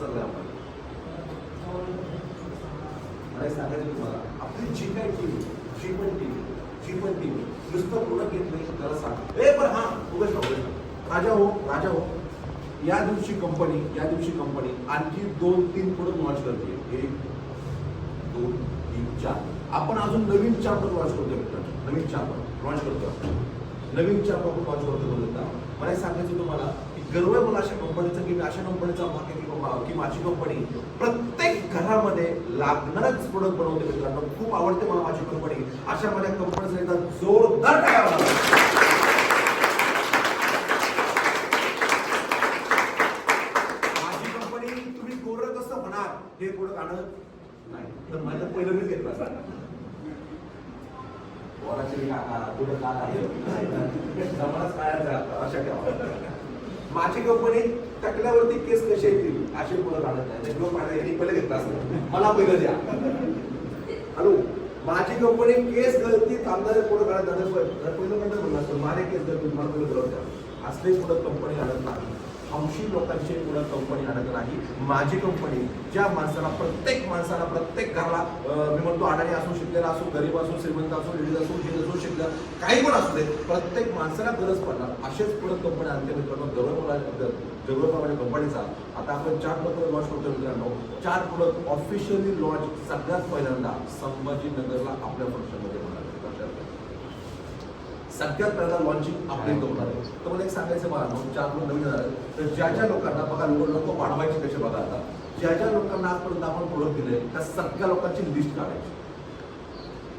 चाललंय आपण. मला सांगायचं तुम्हाला. आपली जी काय टीम जी पण टीम जी पण टीम नुसतं पूर्ण घेत नाही त्याला सांग. ए पण हा उगाच नको, राजा हो राजा हो. या दिवशी कंपनी या दिवशी कंपनी आणखी दोन तीन प्रोडक्ट लॉन्च करते. एक दोन तीन चार. आपण अजून नवीन चार प्रोडक्ट लॉन्च करतो मित्रांनो. नवीन चार लॉन्च करतो नवीन चार प्रोडक्ट लॉन्च करतो मला सांगायचं तुम्हाला. गर्व आहे मला अशा कंपनीचं की मी अशा कंपनीचा भाग की बाबा- की माझी कंपनी प्रत्येक घरामध्ये लागणारच प्रोडक्ट बनवते मित्रांनो. खूप आवडते मला माझी कंपनी. अशा माझ्या कंपनीचा एकदा जोरदार टाळा माझी कंपनी तुम्ही कोरं कसं होणार हे प्रोडक्ट आणत नाही. तर माझं पहिलं मीच घेतलं असं काका, तुझं काका हे जमानाच काय अशा ठेवा. माझी कंपनी टकल्यावरती केस कसे येतील असे पुढे काढत नाही ते लोक माझ्या यांनी पहिलं घेतलं असतं. मला पहिलं द्या. हॅलो? माझी कंपनी केस गळती थांबणारे पुढे काढत पहिलं म्हणतात म्हणलं असतं. माझे केस गळती मला पहिलं गळत द्या असले पुढे कंपनी आणत नाही ऐंशी लोकांची पुढे कंपनी आणत नाही. माझी कंपनी ज्या माणसाला प्रत्येक माणसाला प्रत्येक घराला मी म्हणतो अडाणी असू शिकलेला असो गरीब असो श्रीमंत असो लेडीज असो जे असो शिकला काही पण असू दे प्रत्येक माणसाला गरज पडणार. असेच पुढे कंपनी आणते मित्रांनो गौरव गौरवप्रमाणे कंपनीचा आता आपण चार प्रोडक्ट लॉन्च करतो मित्रांनो. चार प्रोडक्ट ऑफिशियली लॉन्च सगळ्यात पहिल्यांदा संभाजीनगरला आपल्या फंक्शनमध्ये होणार सगळ्यात पहिल्यांदा लॉन्चिंग आपल्या इथं होणार आहे तर मला एक सांगायचं मला नऊ चार लोक नवीन आहेत. तर ज्या ज्या लोकांना बघा लोक लोक वाढवायचे कसे बघा आता. ज्या ज्या लोकांना आजपर्यंत आपण प्रोडक्ट दिले त्या सगळ्या लोकांची लिस्ट काढायची.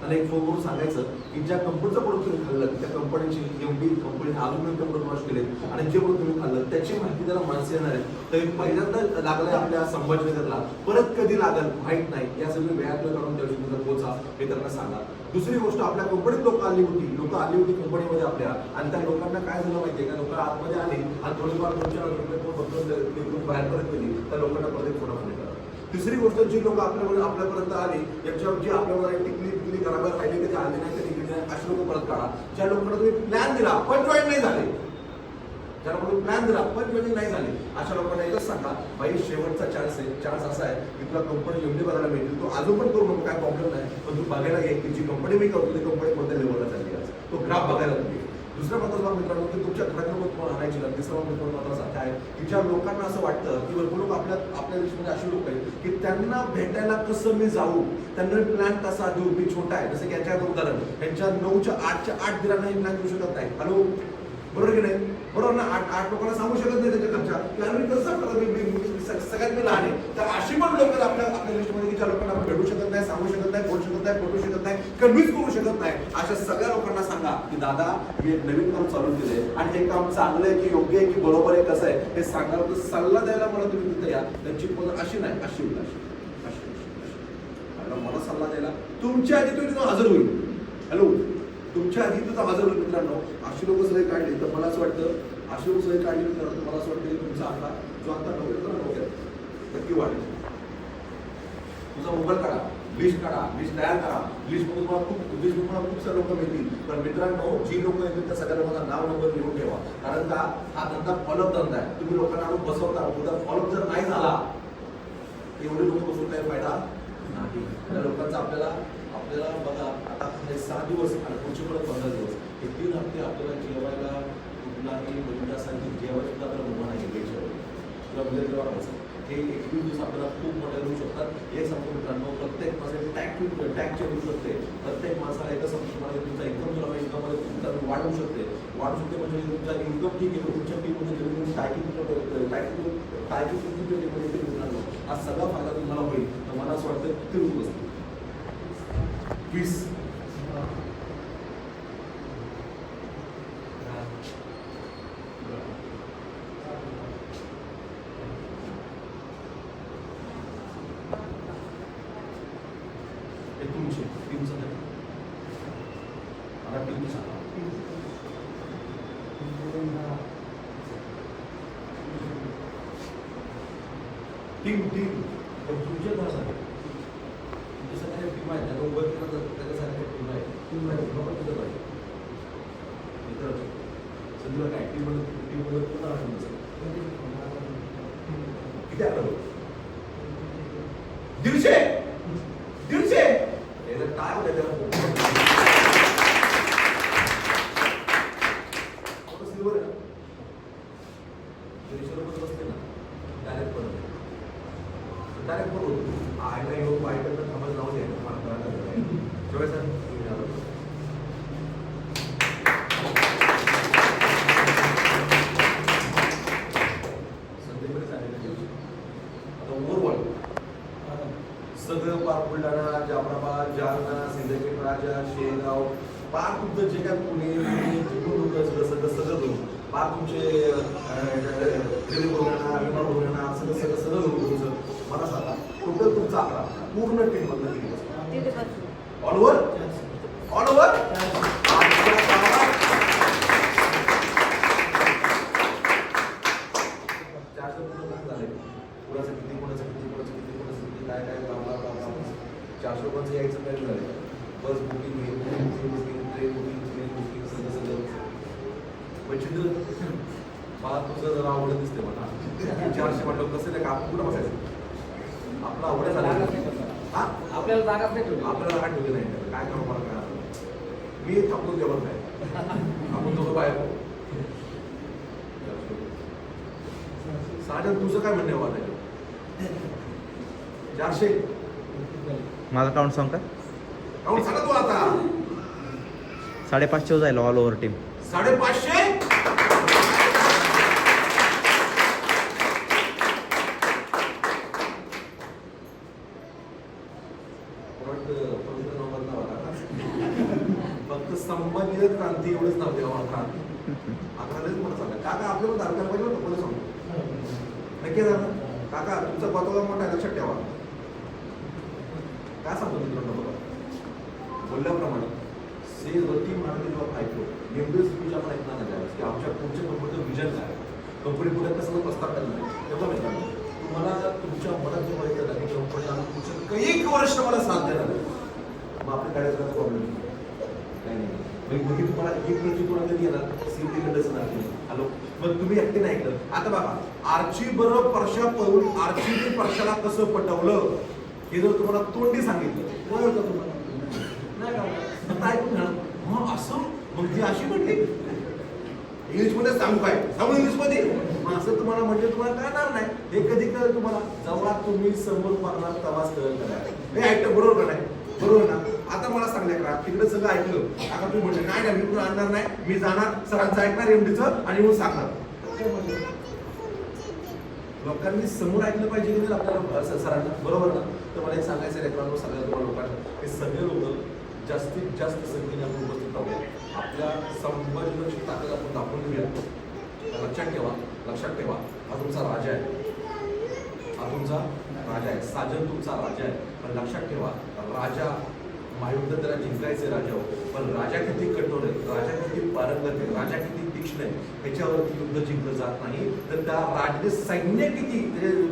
आणि एक फोन करून सांगायचं की ज्या कंपनीचं प्रोडक्ट तुम्ही खाल्लं त्या कंपनीची एवढी कंपनी अजून प्रोडक्ट लॉन्च केले आणि जे प्रोडक्ट तुम्ही खाल्लं त्याची माहिती जरा माणसं येणार आहे तर पहिल्यांदा लागलाय आपल्या संभाजीनगरला परत कधी लागल माहीत नाही. या सगळी वेळातलं काढून त्या दिवशी पोहोचा हे त्यांना सांगा. दुसरी गोष्ट आपल्या कंपनीत लोक आली होती. लोक आली होती कंपनीमध्ये आपल्या. आणि त्या लोकांना काय झालं माहितीये का? लोक आतमध्ये आली आणि थोडीफार दोनशे रुपये बाहेर परत गेली. त्या लोकांना परत फोन तिसरी गोष्ट जी लोक आपल्याकडे आपल्यापर्यंत आली याच्यावर जी आपल्यावर टिकली टिकली घराबाहेर राहिली कधी आली नाही कधी गेले नाही अशी लोक परत काढा. ज्या लोकांना तुम्ही प्लॅन दिला पण जॉईन नाही झाले. ज्याला म्हणून प्लॅन दिला पण जॉईन नाही झाले. अशा लोकांना एकच सांगा भाई शेवटचा चान्स आहे. चान्स असा आहे की तुला कंपनी एवढी बघायला मिळतील. तो अजून पण करू नको काय प्रॉब्लेम नाही. पण तू बघायला घे की जी कंपनी मी करतो ती कंपनी कोणत्या लेवलला चालली आज? तो ग्राफ बघायला तुम्ही. दुसऱ्या महत्त्वाचा मित्रांनो की तुमच्या घराकडे मग तुम्हाला आणायची तिसरा महत्त्वाचा महत्त्वाचा काय? आहे की ज्या लोकांना असं वाटतं की भरपूर लोक आपल्या आपल्या देशामध्ये अशी लोक आहेत की त्यांना भेटायला कसं मी जाऊ? त्यांना प्लॅन कसा देऊ? मी छोटा आहे जसं की याच्या उदाहरण यांच्या नऊच्या आठच्या आठ दिरांना हे प्लॅन देऊ शकत नाही. हॅलो? बरोबर की नाही? बरोबर ना? आठ आठ लोकांना सांगू शकत नाही त्याच्या घरच्या की आम्ही कसं करतो मी सगळ्यात मी लहान आहे. तर अशी पण लोक आपल्या आपल्या लिस्टमध्ये की ज्या लोकांना आपण भेटू शकत नाही सांगू शकत नाही बोलू शकत नाही बोलू शकत नाही कन्व्हिन्स करू शकत नाही. अशा सगळ्या लोकांना सांगा की दादा मी एक नवीन काम चालू केलंय आणि हे काम चांगलं आहे की योग्य आहे की बरोबर आहे कसं आहे हे सांगायला तर सल्ला द्यायला मला तुम्ही तिथे या. त्यांची पद अशी नाही अशी होईल अशी मला सल्ला द्यायला तुमच्या आधी तुम्ही तिथं हजर होईल. हॅलो तुमच्या आधी तुझा हजर होईल मित्रांनो. अशी लोक सगळे काढली. तर मला असं वाटतं अशी लोक सगळे काढली मित्रांनो मला असं वाटतं की तुमचा आता जो आता नव्हता तर नव्हत्या नक्की वाढेल. तुझा मोबाईल काढा लिस्ट काढा लिस्ट तयार करा. लिस्टमध्ये तुम्हाला खूप लिस्ट तुम्हाला खूप सारे लोक मिळतील पण मित्रांनो जी लोक येतील त्या सगळ्या लोकांना नाव नंबर लिहून ठेवा. कारण का हा धंदा फॉलोअप धंदा आहे. तुम्ही लोकांना आणून बसवता तुमचा फॉलोअप जर नाही झाला एवढे लोक बसून काही फायदा नाही. त्या लोकांचा आपल्याला आपल्याला बघा आता हे सहा दिवस आणि पुढचे परत पंधरा दिवस. हे तीन हप्ते आपल्याला जेवायला कुठलाही सांगितलं जेवायला सुद्धा आपल्याला मुभा नाही वेळेच्या किंवा म्हणजे हे एकवीस आपल्याला खूप मोठे होऊ शकतात. हे सांगतो मित्रांनो प्रत्येक माणसाने टॅग टॅग चेंज होऊ शकते. प्रत्येक माणसाला एकच सांगतो मला तुमचा इन्कम जो आहे इन्कममध्ये तुमचा वाढवू शकते. वाढू शकते म्हणजे तुमचा इन्कम ठीक आहे तुमच्या फीमध्ये जरी तुम्ही टायकिंग टायकिंग टायकिंग तुमची मध्ये ते मित्रांनो. हा सगळा फायदा तुम्हाला होईल. तर मला असं वाटतं किती रुपये वीस. हे तुमचे टीमचं नाही मला टीम सांगा. Team team. तुमच्या घरासाठी तुमच्या सगळ्या टीम आहेत. त्याला उभं केलं तर त्याच्यासाठी टीम आहे टीम आहे बाबा तुझं पाहिजे. मित्रांनो सध्या काय? टीममध्ये टीममध्ये पुन्हा तुमचं? किती दीडशे दीडशे हे जर काय होतं त्याला थोडं silver आहे ना? दीडशे रुपये बसते ना डायरेक्ट पण डायरेक्ट पण होतो आयला येऊन बायकडे तर समज जाऊ दे मला कळलं जेव्हा सर सांगितलं सगळं पार बुलढाणा जाफराबाद जालना सिंदखेड राजा शेगाव पार तुमचं जे काय पुणे पुणे होतं सगळं सगळं पार तुमचे रेल्वे विमान बघणा सगळं सगळं सगळं धरून तुमचं मला सांगा टोटल तुमचा आकडा पूर्ण बसतो दीड बस. ऑल ओव्हर ऑल ओव्हर कुणाचं किती कुणाचं किती कुणाचं किती कुणाचं किती काय. चारशे लोकांचं यायचं काय बस बुकिंग हे booking booking train booking train booking सगळं सगळं. वैचित्र मला तुझं जरा आवडत दिसते मला चारशे म्हटलं कसं नाही का आपण कुठं बसायचं? आपलं आवडत झालं. हा? आपल्याला जागाच नाही ठेवली. आपल्याला काय ठेवलं नाही. काय करू मला काय मी थांबून जेवण नाही आपण दोघं बाहेर. साजन तुझं काय म्हणणं आहे वाटायला चारशे? माझा काउंट सांग का? काऊन सांगा तू आता. साडेपाचशे जाईल ऑल ओव्हर टीम साडेपाचशे? वाटतं पवित्र नाव बदलावं फक्त संबंधित क्रांती एवढंच नाव द्यावं क्रांती. आता लयच म्हणत चाललं. काका आपल्याला दारकार पाहिजे होतं कोणी सांगतो नक्की झालं काका तुमचा पतोगा मोठा लक्षात ठेवा. काय सांगतो मित्रांनो बघा? बोलल्याप्रमाणे से वरती म्हणाले जेव्हा ऐकतो नेमकं स्पीच आपण ऐकणार नाही की आमच्या पुढच्या कंपनीचं विजन काय? कंपनी पुढे कसं प्रस्ताव करणार? तेव्हा मित्रांनो मला जर तुमच्या मनात जेव्हा येतं ना की कंपनी आम्ही पुढच्या एक वर्ष मला साथ देणार मग आपल्या कार्यक्रमात प्रॉब्लेम काही नाही. मग मग तुम्हाला एक प्रति कोणा कधी येणार सीटी कडे नाही हॅलो. मग तुम्ही एकटे नाही ऐकलं. आता बघा आरची बरोबर परशा पळून आरची परशाला कसं पटवलं हे जर तुम्हाला तोंडी सांगितलं कळलं होतं तुम्हाला? नाही का? ऐकून घ्या मग असं मग ती अशी म्हणली इंग्लिशमध्ये सांगू काय? सांगू इंग्लिशमध्ये? मग असं तुम्हाला म्हणजे तुम्हाला कळणार नाही. हे कधी कळेल तुम्हाला जेव्हा तुम्ही समोर मारणार तेव्हाच कळेल हे ऐकतं बरोबर का नाही? बरोबर ना? आता मला सांगले का तिकडे सगळं ऐकलं. आता तुम्ही म्हणले नाही ना मी पण आणणार नाही. मी जाणार सरांचं ऐकणार एमडीचं आणि येऊन सांगणार. म्हणजे लोकांनी समोर ऐकलं पाहिजे की नाही आपल्याला? सरांना. बरोबर ना? तर मला एक सांगायचं रेकॉर्ड सगळ्या तुम्हाला लोकांना. हे सगळे लोक जास्तीत जास्त संख्येने आपण उपस्थित राहूया आपल्या संभाजीची ताकद आपण दाखवून देऊया. लक्षात ठेवा लक्षात ठेवा. हा तुमचा राजा आहे. हा तुमचा राजा आहे. साजन तुमचा राजा आहे. पण लक्षात ठेवा राजा महायुद्ध त्याला जिंकायचे राजावर. पण राजा किती कठोर आहे राजा किती पारंगत आहे राजा किती तीक्ष्ण आहे त्याच्यावरती युद्ध जिंकलं जात नाही. तर त्या राजाचे सैन्य किती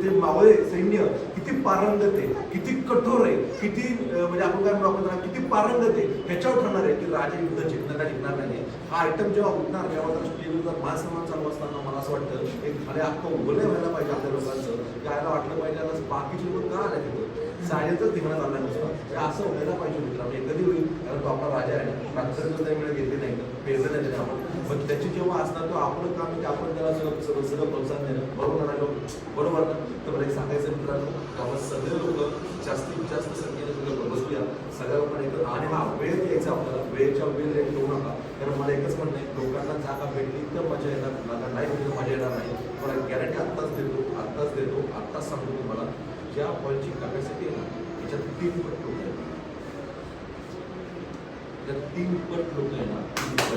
ते मावळे सैन्य किती पारंगत आहे किती कठोर आहे किती म्हणजे आपण काय म्हणू आपण किती पारंगत आहे ह्याच्यावर ठरणार आहे की राजा युद्ध जिंकणार का जिंकणार नाही हा आयटम जेव्हा उठणार तेव्हा तर स्टेजवर चालू असताना मला असं वाटतं एक खाली अख्खं उघडे व्हायला पाहिजे आपल्या लोकांचं. यायला वाटलं पाहिजे बाकीचे लोक का आले तिथं साडेच तिकडं चालला नसतं. असं व्हायला पाहिजे मित्रांनो. हे कधी होईल कारण तो आपला राजा आहे. ना काही वेळ घेतली नाही. पेरलं नाही त्याने आपण पण त्याची जेव्हा असणार तो आपलं काम की आपण त्याला सगळं सगळं सगळं प्रोत्साहन देणं. बरोबर ना लोक? बरोबर ना? तर मला एक सांगायचं मित्रांनो. की आपण सगळे लोक जास्तीत जास्त संख्येने सगळं बसूया. सगळ्या लोकांना एकत्र आणि हा वेळ द्यायचा आपल्याला. वेळेच्या वेळ रेट ठेवू नका. कारण मला एकच म्हणणं आहे. लोकांना जागा भेटली तर मजा येणार. नाही भेटली तर मजा येणार नाही. मला गॅरंटी आत्ताच देतो आत्ताच देतो आत्ताच सांगतो तुम्हाला. ज्या हॉलची कॅपॅसिटी आहे ना त्याच्यात तीन पट लोक आहेत. त्याच्यात तीन पट लोक आहे ना तीन पट.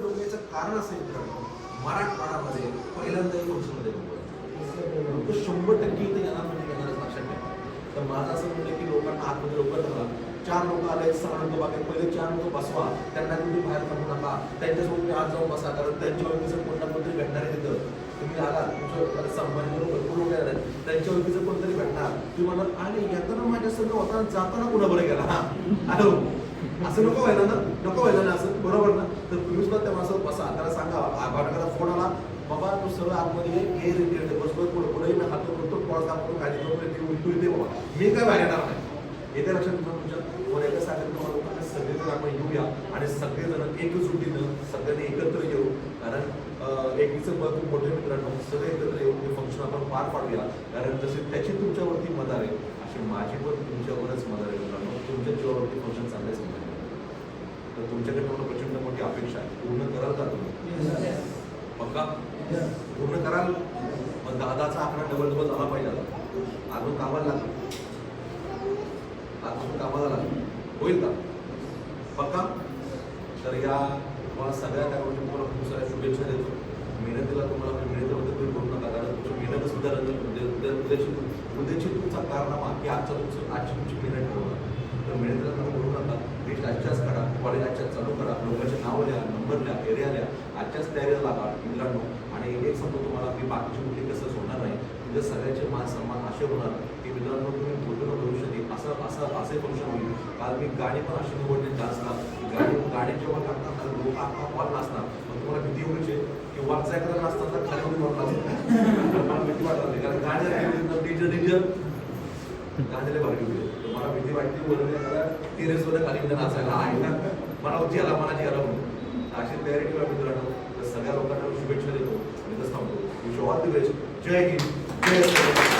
लोक याचं कारण असं आहे मित्रांनो, मराठवाड्यामध्ये पहिल्यांदा एक फंक्शनमध्ये लोक शंभर टक्के इथे येणार म्हणजे येणारच लक्षात ठेवा. तर माझं असं म्हणणं की लोकांना आतमध्ये लवकर धरा चार लोक आले सहा लोक बाकी पहिले चार लोक बसवा. त्यांना तुम्ही बाहेर काढू नका. त्यांच्यासोबत आज जाऊन बसा. कारण त्यांच्यावर ती भेटणार आणि येताना माझ्या संग होताना जाताना कुणा बरं गेला? हा. हॅलो. असं नको व्हायला ना. नको व्हायला ना असं. बरोबर ना? तर तुम्ही सुद्धा त्या माणसाला बसा. त्याला सांगा. भाटकाला फोन आला. बाबा तू सगळं आतमध्ये ये, ये रे तिकडे बसलो पुढे पुढे मी हात करतो पॉज दाखवतो खाली करतो ती उलटू येते बाबा. मी काय बाहेर येणार नाही. येते लक्षात तुम्हाला तुमच्या वर एकदा सांगत तुम्हाला लोकांना सगळेजण आपण येऊया. आणि सगळेजण एकच सुट्टीनं सगळ्यांनी एकत्र येऊ. कारण बळ खूप मोठे मित्रांनो सगळे एकत्र येऊन हे फंक्शन आपण पार पाडूया. कारण जसे त्याची तुमच्यावरती मदत आहे अशी माझी पण तुमच्यावरच मदत आहे मित्रांनो. तुमच्या जीवावरती फंक्शन चांगलेच नाही तर तुमच्याकडे मला प्रचंड मोठी अपेक्षा आहे. पूर्ण कराल का तुम्ही? पक्का? पूर्ण कराल? पण दादाचा आकडा डबल डबल झाला पाहिजे आता. अजून कामाला लागेल. अजून कामाला लागेल. होईल का? पक्का? तर या तुम्हाला सगळ्या त्या गोष्टी तुम्हाला खूप साऱ्या शुभेच्छा देतो. मेहनतीला तुम्हाला मेहनतीमध्ये म्हणजे तुम्ही करू नका. कारण तुमची मेहनत सुद्धा उद्याची उद्याची तुमचा कारनामा की आजचा तुमची आजची तुमची मेहनत ठरवणार तर मेहनतीला तुम्ही करू नका. नीट आजच्याच करा. कॉलेज आजच्याच चालू करा. लोकांचे नाव लिहा नंबर लिहा एरिया लिहा. आजच्याच तयारीला लागा मित्रांनो. आणि एक सांगतो तुम्हाला की बाकीची मुली कसं सोडणार नाही. म्हणजे सगळ्याचे मान सन्मान असे होणार की मित्रांनो तुम्ही पूर्ण भविष्यात असं असं असे फंक्शन होईल काल मी गाणी पण अशी निवडली डान्सला गाणी गाणी जेव्हा टाकणार तर लोक आता कॉल नाचणार मग तुम्हाला भीती एवढीच आहे की खाली मला भीती वाटत नाही. कारण गाणी डीजे डीजे गाण्याला भारी होते मला भीती वाटते वरून टेरेसवर खाली उद्या आहे ना मला जी आला मला जी आला म्हणून अशी तयारी ठेवा मित्रांनो तर सगळ्या लोकांना शुभेच्छा देतो. आणि तसं सांगतो विश ऑल द बेस्ट जय हिंद. जय